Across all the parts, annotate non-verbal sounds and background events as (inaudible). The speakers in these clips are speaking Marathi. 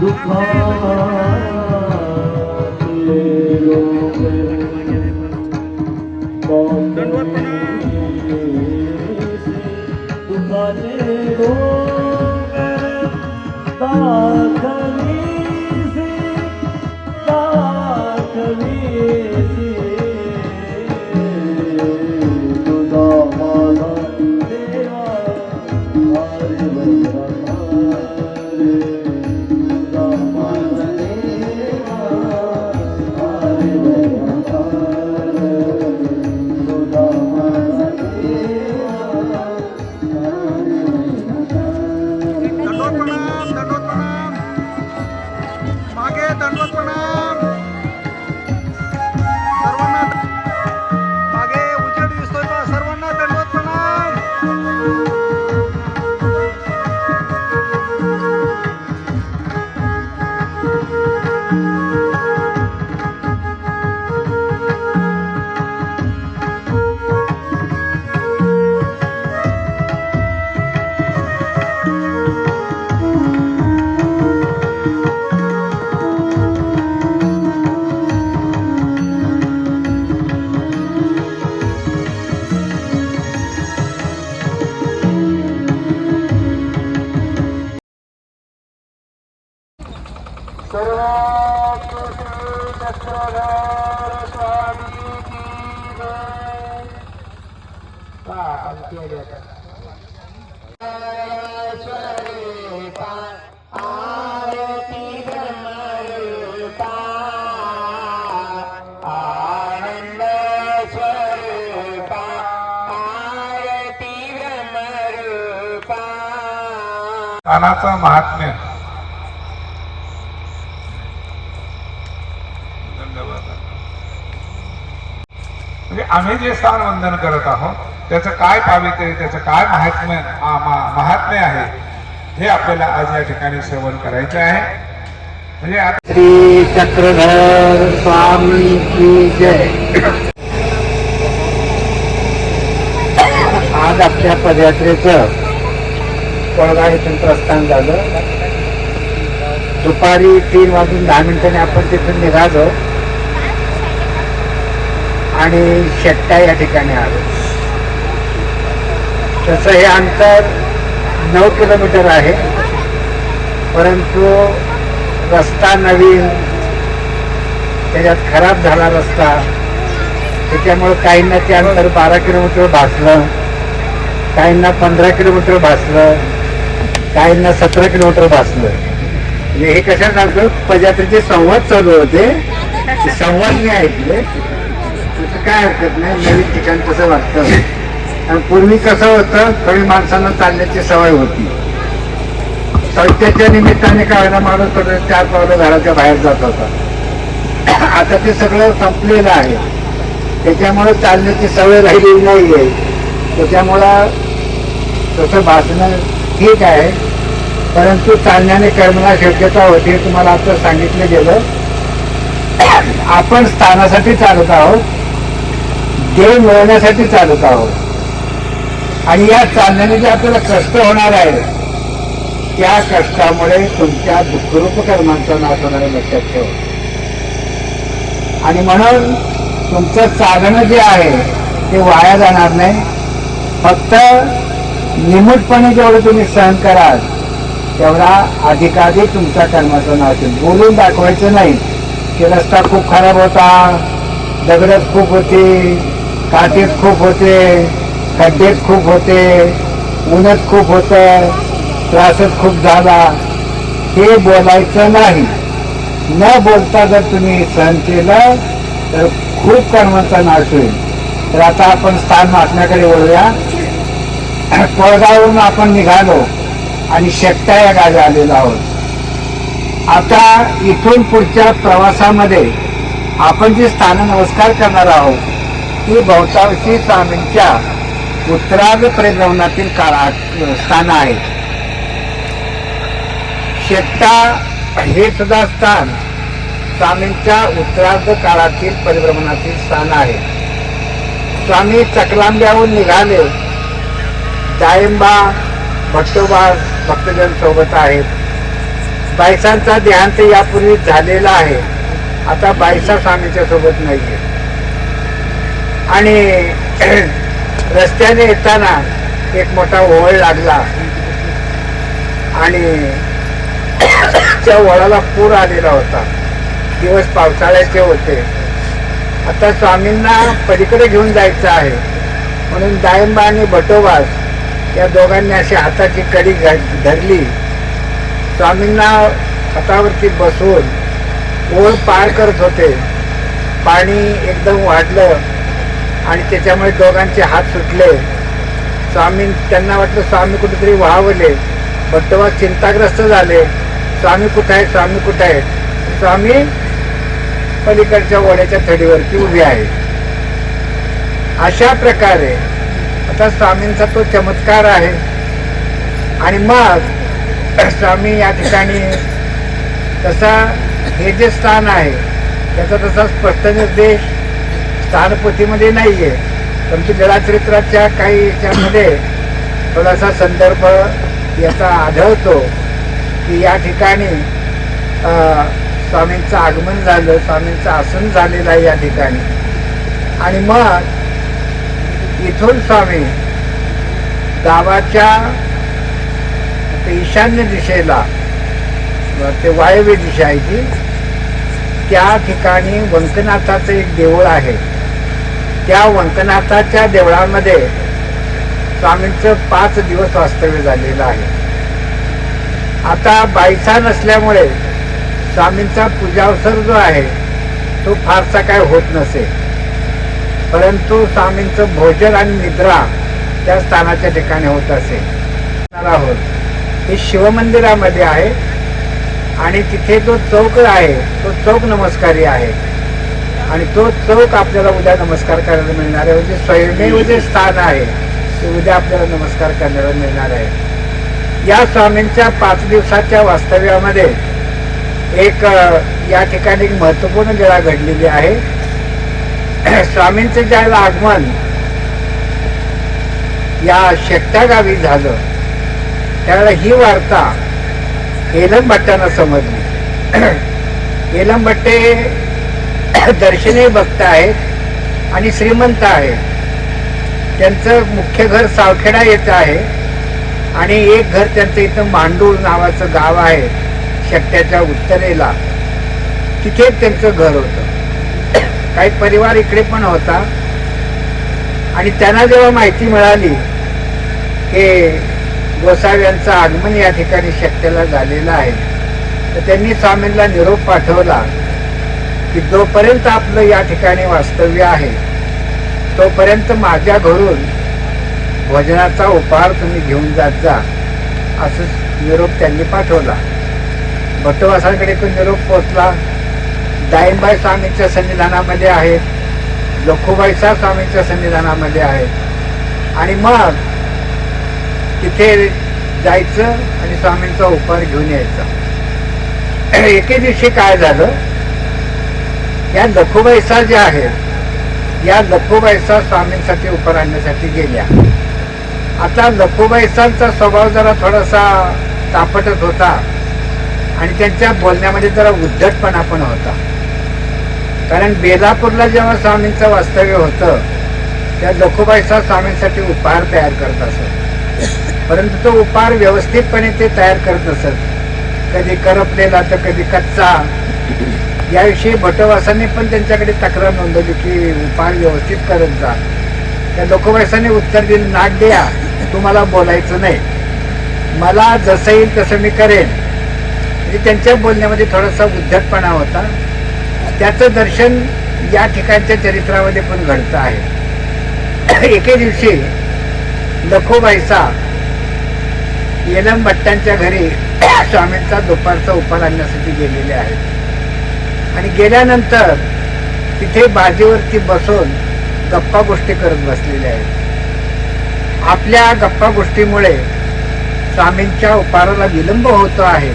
दंडवत कानाचा महात्म्य. धन्यवाद. म्हणजे आम्ही जे स्थान वंदन करत आहोत त्याचं काय पावित्र्य त्याचं काय महात्म्य महात्म्य आहे हे आपल्याला आज या ठिकाणी श्रवण करायचे आहे. म्हणजे श्री चक्रधर स्वामी की जय. आज आपल्या पदयात्रेचं कोळगाव इथून प्रस्थान झालं दुपारी तीन वाजून दहा मिनिटांनी आपण तिथून निघालो. आणि शेट्टा या ठिकाणी आलो. तसं हे अंतर नऊ किलोमीटर आहे. परंतु रस्ता नवीन त्याच्यात खराब झाला रस्ता. त्याच्यामुळं काहींना ते अंतर बारा किलोमीटर भासलं काहींना पंधरा किलोमीटर भासलं. काहींना सतरा किलोमीटर भासलं. म्हणजे हे कशा सांगतो? पदयात्रेचे संवाद चालू होते. ते संवाद मी ऐकले. तसं काय हरकत नाही नवीन ठिकाण कसं वाटतं. आणि पूर्वी कसं होतं? थोडी माणसांना चालण्याची सवय होती. सत्याच्या निमित्ताने काय ना माणूस थोडं चार पावलं घराच्या बाहेर जात होता. आता ते सगळं संपलेलं आहे. त्याच्यामुळे चालण्याची सवय राहिलेली नाही आहे त्याच्यामुळं तसं भासणं ठीक आहे. परंतु चालण्याने कर्मला शक्यता होते तुम्हाला आता सांगितलं गेलं. आपण स्थानासाठी चालत आहोत. देव मिळवण्यासाठी चालत आहोत. आणि या चालण्याने जे आपल्याला कष्ट होणार आहे त्या कष्टामुळे तुमच्या दुःखरूप कर्मांचा नाश होणार आहे लक्षात ठेवा. आणि म्हणून तुमचं चालणं जे आहे ते वाया जाणार नाही. फक्त निमूटपणे जेवढं तुम्ही सहन कराल तेवढा अधिकाधिक तुमच्या कर्माचा नाश होईल बोलून दाखवायचं नाही. की रस्ता खूप खराब होता दगडच खूप होते काटेच खूप होते खड्डेच खूप होते ऊनच खूप होतं त्रासच खूप झाला. हे बोलायचं नाही. न बोलता जर तुम्ही सहन केलं तर खूप कर्माचा नाश होईल. तर आता आपण स्थान महात्म्याकडे वळूया. कोळगावरून आपण निघालो आणि शेकटा या गावी आलेलो आहोत. आता इथून पुढच्या प्रवासामध्ये आपण जे स्थान नमस्कार करणार आहोत ती बहुतांशी स्वामींच्या उत्तरार्ध परिभ्रमणातील काळात स्थान आहेत. शेकटा हे सुद्धा स्थान स्वामींच्या उत्तरार्ध काळातील परिभ्रमणातील स्थान आहे. स्वामी चकलांब्याहून निघाले डाळिंबा भट्टोबा भक्तजन सोबत आहेत. बायसांचा देहांत यापूर्वी झालेला आहे. आता बायसा स्वामीच्या सोबत नाहीये. आणि (clears throat) रस्त्याने येताना एक मोठा ओळ लागला. आणि (clears throat) त्या ओळाला पूर आलेला होता. दिवस पावसाळ्याचे होते. आता स्वामींना पलीकडे घेऊन जायचं आहे. म्हणून दायंबा आणि भटोबास या दोघांनी अशी हाताची कडी धरली. स्वामींना हातावरती बसून ओळ पार करत होते. पाणी एकदम वाढलं आणि त्याच्यामुळे दोघांचे हात सुटले. स्वामी त्यांना वाटलं स्वामी कुठेतरी वाहवले. बटोबा चिंताग्रस्त झाले. स्वामी कुठं आहे? स्वामी कुठं आहे? स्वामी पलीकडच्या वड्याच्या थडीवरती उभी आहे. अशा प्रकारे आता स्वामींचा तो चमत्कार आहे. आणि मग स्वामी या ठिकाणी तसा हे जे स्थान आहे त्याचा तसा स्पष्ट निर्देश स्थानपोथीमध्ये नाही आहे परंतु जळाचरित्राच्या काही याच्यामध्ये थोडासा संदर्भ याचा आढळतो की या ठिकाणी स्वामींचं आगमन झालं स्वामींचं आसन झालेलं आहे या ठिकाणी. आणि मग इथून स्वामी गावाच्या ईशान्य दिशेला ते वायव्य दिशा आहे ती. त्या ठिकाणी वंकनाथाचं एक देऊळ आहे. त्या वंकनाथाच्या देवळामध्ये स्वामींचं पाच दिवस वास्तव्य झालेलं आहे. आता बायसा नसल्यामुळे स्वामींचा पूजावसर जो आहे तो फारसा काय होत नसे. परंतु स्वामींचं भोजन आणि निद्रा त्या स्थानाच्या ठिकाणी होत असे. आहोत. हे शिवमंदिरामध्ये आहे आणि तिथे जो चौक आहे तो चौक नमस्कारी आहे. आणि तो चौक आपल्याला उद्या नमस्कार करायला मिळणार आहे. म्हणजे स्वयमेव जे स्थान आहे ते उद्या आपल्याला नमस्कार करण्याला मिळणार आहे. या स्वामींच्या पाच दिवसाच्या वास्तव्यामध्ये एक या ठिकाणी एक महत्त्वपूर्ण वेळा घडलेली आहे. (clears throat) स्वामींचं ज्यावेळेला आगमन या शेकट्या गावी झालं त्यावेळेला ही वार्ता एलम भट्टांना समजली. एलम भट्टे दर्शनीय भक्त आहेत आणि श्रीमंत आहेत. त्यांचं मुख्य घर सावखेडा येतं आहे आणि एक घर त्यांचं इथं मांडूळ नावाचं गाव आहे शेकट्याच्या उत्तरेला. तिथे त्यांचं घर होतं. काही परिवार इकडे पण होता. आणि त्यांना जेव्हा माहिती मिळाली की गोसाव यांचं आगमन या ठिकाणी शक्यला झालेलं आहे तर त्यांनी स्वामींना निरोप पाठवला की जोपर्यंत आपलं या ठिकाणी वास्तव्य आहे तोपर्यंत माझ्या घरून भोजनाचा उपहार तुम्ही घेऊन जात जा असं निरोप त्यांनी पाठवला. भट्टवासाकडे तो निरोप पोचला दाईनबाई स्वामींच्या संविधानामध्ये आहेत. लखुबाईचा स्वामींच्या संविधानामध्ये आहेत. आणि मग तिथे जायचं आणि स्वामींचा उपहार घेऊन यायचा. (clears throat) एके दिवशी काय झालं? या लखुबाईसा ज्या आहेत या लखुबाईसा स्वामींसाठी उपहार आणण्यासाठी गेल्या. आता लखुबाईसांचा स्वभाव जरा थोडासा तापटच होता आणि त्यांच्या बोलण्यामध्ये जरा उद्धटपणा पण होता. कारण बेलापूरला जेव्हा स्वामींचं वास्तव्य होतं त्या लखुबाईचा स्वामींसाठी उपहार तयार करत असत. परंतु तो उपहार व्यवस्थितपणे ते तयार करत असत. कधी करपलेला तर कधी कच्चा. याविषयी भटवासांनी पण त्यांच्याकडे तक्रार नोंदवली की उपहार व्यवस्थित करत जा. त्या लोकवासाने उत्तर दिलं नाक द्या तुम्हाला बोलायचं नाही. मला जसं येईल तसं मी करेन. म्हणजे त्यांच्या बोलण्यामध्ये थोडासा उद्धटपणा होता. त्याचं दर्शन या ठिकाणच्या चरित्रामध्ये पण घडतं आहे. एके दिवशी लखोबाईचा येलम भट्टांच्या घरी (clears throat) स्वामींचा दुपारचा उपहार आणण्यासाठी गेलेले आहेत. आणि गेल्यानंतर तिथे बाजीवरती बसून गप्पा गोष्टी करत बसलेले आहेत. आपल्या गप्पा गोष्टीमुळे स्वामींच्या उपहाराला विलंब होतो आहे.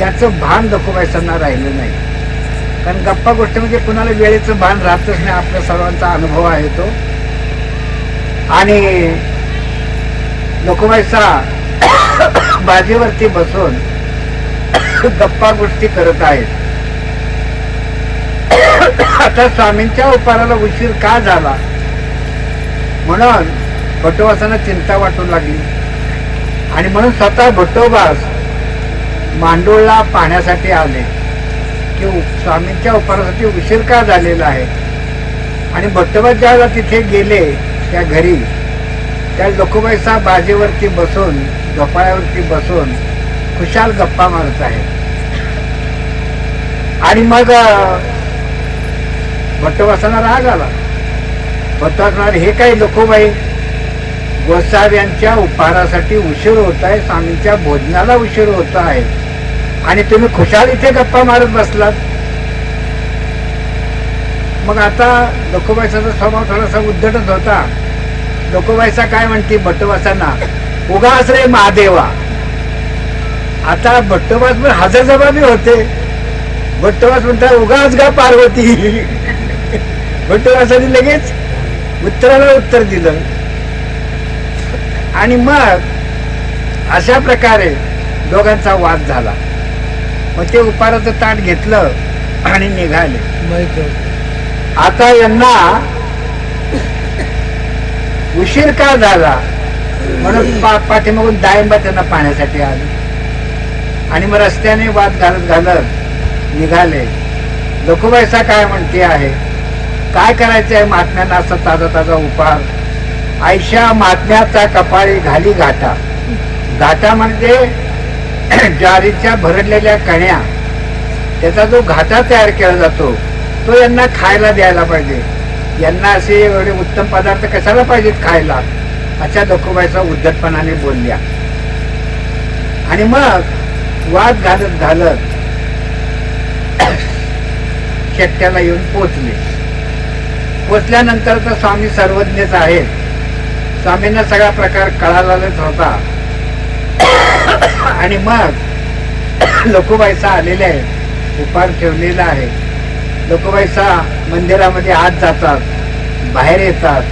याचं भान लखोबाईसांना राहिलं नाही. कारण गप्पा गोष्टी म्हणजे कुणाला वेळेचं भान राहतच नाही. आपल्या सर्वांचा अनुभव आहे तो. आणि लोकमायचा (coughs) बाजीवरती बसून (coughs) गप्पा गोष्टी करत आहेत. (coughs) आता स्वामींच्या उपाराला उशीर का झाला? म्हणून भट्टोबासांना चिंता वाटू लागली. आणि म्हणून स्वतः भट्टोबास मांडोळला पाहण्यासाठी आले. की स्वामींच्या उपहारासाठी उशीर का झालेला आहे? आणि भट्टोबा ज्यावेळेला तिथे गेले त्या घरी त्या लोकोबाईसा बाजेवरती बसून झोपाळ्यावरती बसून खुशाल गप्पा मारत आहेत. आणि मग अं, राग आला. भट्टवासणार हे काही लोकोबाई? गोसाव्यांच्या उपहारासाठी उशीर होत आहे स्वामींच्या भोजनाला उशीर होत आहे. आणि तुम्ही खुशाल इथे गप्पा मारत बसलात. मग आता लोकोबाईचा स्वभाव थोडासा उद्धटच होता. लोकोबाईचा काय म्हणते भट्टोबासांना उगाच रे महादेवा. आता भट्टोबास पण हजर जबाबी होते. भट्टोबास म्हणतात उगाच गा पार्वती. भट्टोबासांनी लगेच उत्तराला उत्तर दिलं. आणि मग अशा प्रकारे दोघांचा वाद झाला. मग ते उपाराचं ताट घेतलं आणि निघाले. आता यांना उशीर का झाला? म्हणून पाठीमागून डाळिंबा त्यांना पाण्यासाठी आले. आणि मग रस्त्याने वाद घालत घालत निघाले. लोकोबाईसा काय म्हणते आहे? काय करायचं आहे महात्म्यांना असा ताजा ताजा उपहार? आयशा महात्म्याचा कपाळी घाली घाटा घाटा म्हणजे (clears throat) ज्वारीच्या भरडलेल्या कण्या त्याचा जो घाटा तयार केला जातो तो यांना खायला द्यायला पाहिजे. यांना असे एवढे उत्तम पदार्थ कशाला पाहिजेत खायला? अशा लोकोबाईचा उद्धटपणाने बोलल्या. आणि मग वाद घालत घालत (clears throat) शेट्ट्याला येऊन पोचले. पोचल्यानंतर तर स्वामी सर्वज्ञच आहेत. स्वामींना सगळा प्रकार कळालाच होता. आणि मग लोकोबाईचा आलेले आहे उपार ठेवलेला आहे. लोकोबाईचा मंदिरामध्ये आत जातात. बाहेर येतात.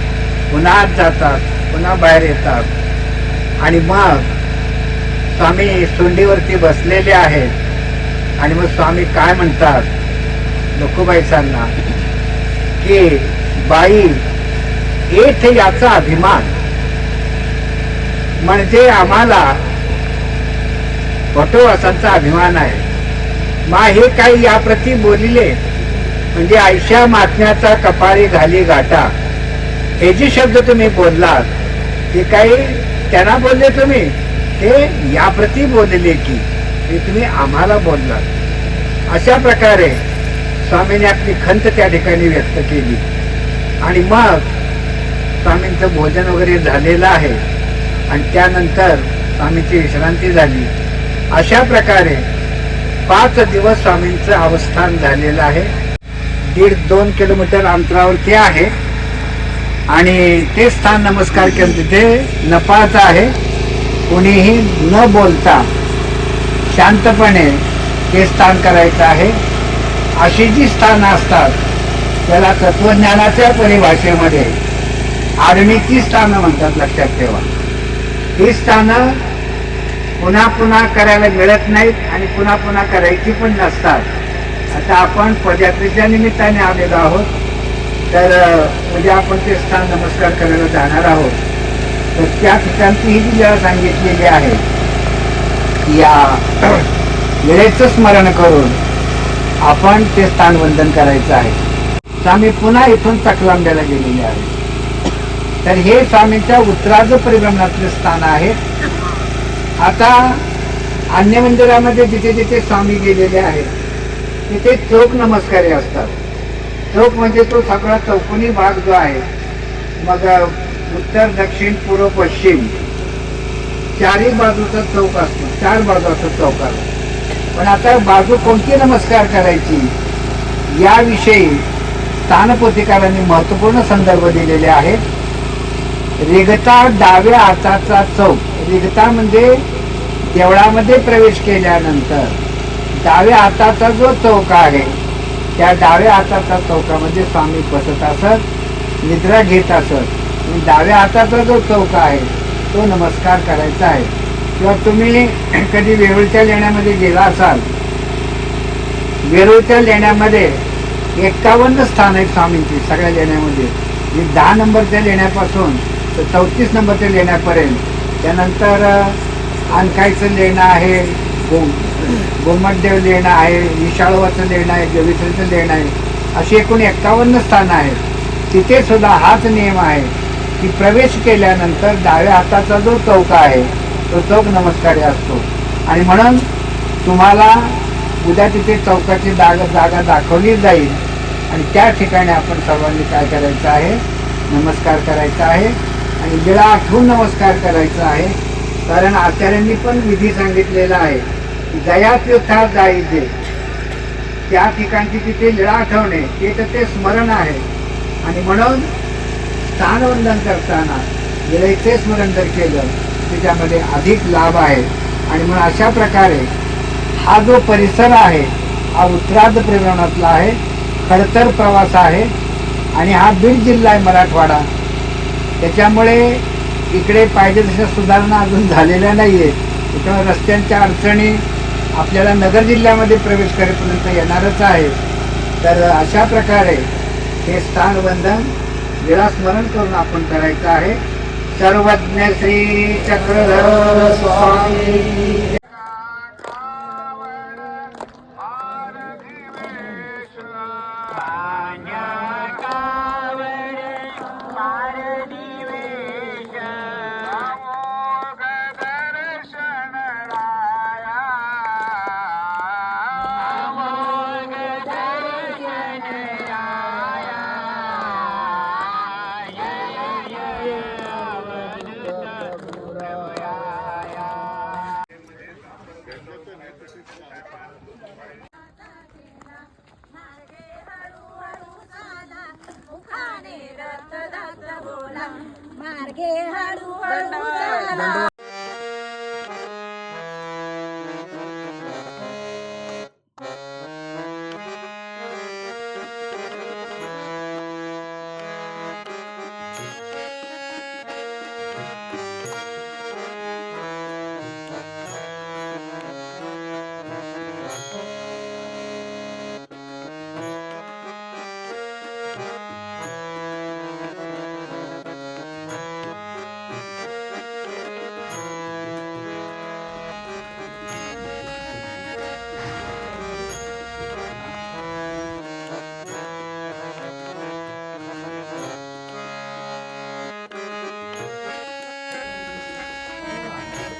पुन्हा आत जातात. पुन्हा बाहेर येतात. आणि मग स्वामी सोंडीवरती बसलेले आहेत. आणि मग स्वामी काय म्हणतात? लोकोबाईसांना की बाई येथे याचा अभिमान. म्हणजे आम्हाला भटोवासांचा अभिमान आहे. मा हे काही याप्रती बोलिले म्हणजे आयुष्या माथण्याचा कपाळी घाली गाटा हे जे शब्द तुम्ही बोललात ते काही त्यांना बोलले तुम्ही? ते याप्रती बोलले की ते तुम्ही आम्हाला बोललात. अशा प्रकारे स्वामीने आपली खंत त्या ठिकाणी व्यक्त केली. आणि मग स्वामींचं भोजन वगैरे झालेलं आहे. आणि त्यानंतर स्वामींची विश्रांती झाली. अशा प्रकारे पाच दिवस स्वामींचं अवस्थान झालेलं आहे. दीड दोन किलोमीटर अंतरावरती आहे. आणि ते स्थान नमस्कार केलं. तिथे नपाचं आहे. कोणीही न बोलता शांतपणे ते स्थान करायचं आहे. अशी जी स्थानं असतात त्याला तत्वज्ञानाच्या परिभाषेमध्ये आडणीची स्थानं म्हणतात लक्षात ठेवा. ही स्थानं पुन्हा पुन्हा करायला मिळत नाहीत आणि पुन्हा पुन्हा करायची पण नसतात. आता आपण पदयात्रेच्या निमित्ताने आलेलो आहोत. तर उद्या म्हणजे आपण ते स्थान नमस्कार करायला जाणार आहोत. तर त्या ठिकाणची ही जी सांगितलेली आहे या वेळेचं स्मरण करून आपण ते स्थान वंदन करायचं आहे. स्वामी पुन्हा इथून चकलांब्याला गेलेले आहे तर हे स्वामींच्या उत्तराज परिभ्रमणातले स्थान आहे. आता अन्य मंदिरामध्ये जिथे जिथे स्वामी गेलेले आहेत तिथे चौक नमस्कारी असतात. चौक म्हणजे तो सगळा चौकोनी भाग जो आहे मग उत्तर दक्षिण पूर्व पश्चिम चारही बाजूचा चौक असतो चार बाजू असतो. चौकाला पण आता बाजू कोणती नमस्कार करायची याविषयी स्थानपोतिकारांनी महत्त्वपूर्ण संदर्भ दिलेले आहेत. रिगता डाव्या हाताचा चौक. रिगता म्हणजे देवळामध्ये प्रवेश केल्यानंतर डाव्या हाताचा जो चौका आहे त्या डाव्या हाताच्या चौकामध्ये म्हणजे स्वामी बसत असत निद्रा घेत असत. डाव्या हाताचा जो चौका आहे तो नमस्कार करायचा आहे. किंवा तुम्ही (clears throat) कधी वेरूळच्या लेण्यामध्ये गेला असाल वेरूळच्या लेण्यामध्ये एक्कावन्न स्थान आहेत स्वामींची सगळ्या लेण्यामध्ये. दहा नंबरच्या लेण्यापासून तर चौतीस नंबरच्या लेण्यापर्यंत त्यानंतर अं, लेणं आहे गो गोमटदेव लेणं आहे विशाळवाचं लेणं आहे जविसरीचं लेणं आहे अशी एकूण एक्कावन्न स्थानं आहेत. तिथे सुद्धा हाच नियम आहे की प्रवेश केल्यानंतर डाव्या हाताचा जो चौक आहे तो चौक नमस्कारी असतो. आणि म्हणून तुम्हाला उद्या तिथे चौकाची जागा जागा दाखवली जाईल. आणि त्या ठिकाणी आपण सर्वांनी काय करायचं आहे? नमस्कार करायचा आहे. आणि वेळा आठवून नमस्कार करायचा आहे. कारण आचार्यांनी पण विधी सांगितलेला आहे की जया जायचे त्या ठिकाणची तिथे लिळा आठवणे ते तर ते स्मरण आहे. आणि म्हणून स्थानवंदन करताना लिळेचे स्मरण जर केलं त्याच्यामध्ये अधिक लाभ आहे. आणि म्हणून अशा प्रकारे हा जो परिसर आहे हा उत्तरार्ध प्रमाणातला आहे खडतर प्रवास आहे. आणि हा बीड जिल्हा आहे मराठवाडा. त्याच्यामुळे इकडे पाहिजे तशा सुधारणा अजून झालेल्या नाही आहेत त्यामुळे रस्त्यांच्या अडचणी आपल्याला नगर जिल्ह्यामध्ये प्रवेश करेपर्यंत येणारच आहे. तर अशा प्रकारे हे स्थानबंधन स्मरण करून आपण करायचं आहे. सर्वज्ञ श्री चक्रधर स्वामी.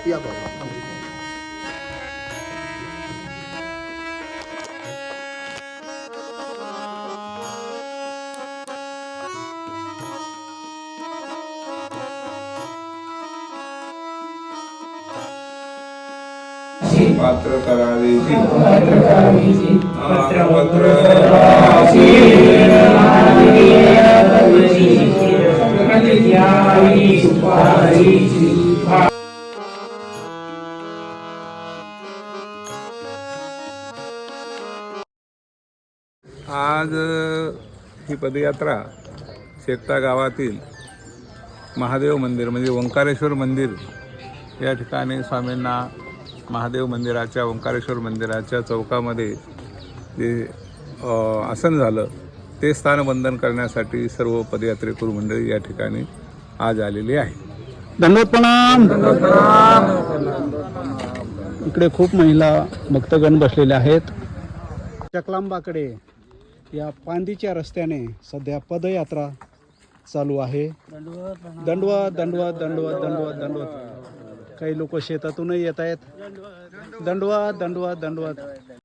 via Verona. పత్రకరాదేసి పత్రకరాదేసి आज ही पदयात्रा शेकटा गावातील महादेव मंदिर म्हणजे ओंकारेश्वर मंदिर या ठिकाणी स्वामींना महादेव मंदिराच्या ओंकारेश्वर मंदिराच्या चौकामध्ये जे आसन झालं ते स्थानबंधन करण्यासाठी सर्व पदयात्रेकरू मंडळी या ठिकाणी आज आलेली आहे. दंडवत प्रणाम. इकडे खूप महिला भक्तगण बसलेले आहेत. चकलांबाकडे. या पांदीच्या रस्त्याने सध्या पदयात्रा चालू आहे. दंडवत दंडवत दंडवत दंडवत दंडवत काही लोक शेतातूनही येत आहेत दंडवत दंडवत दंडवत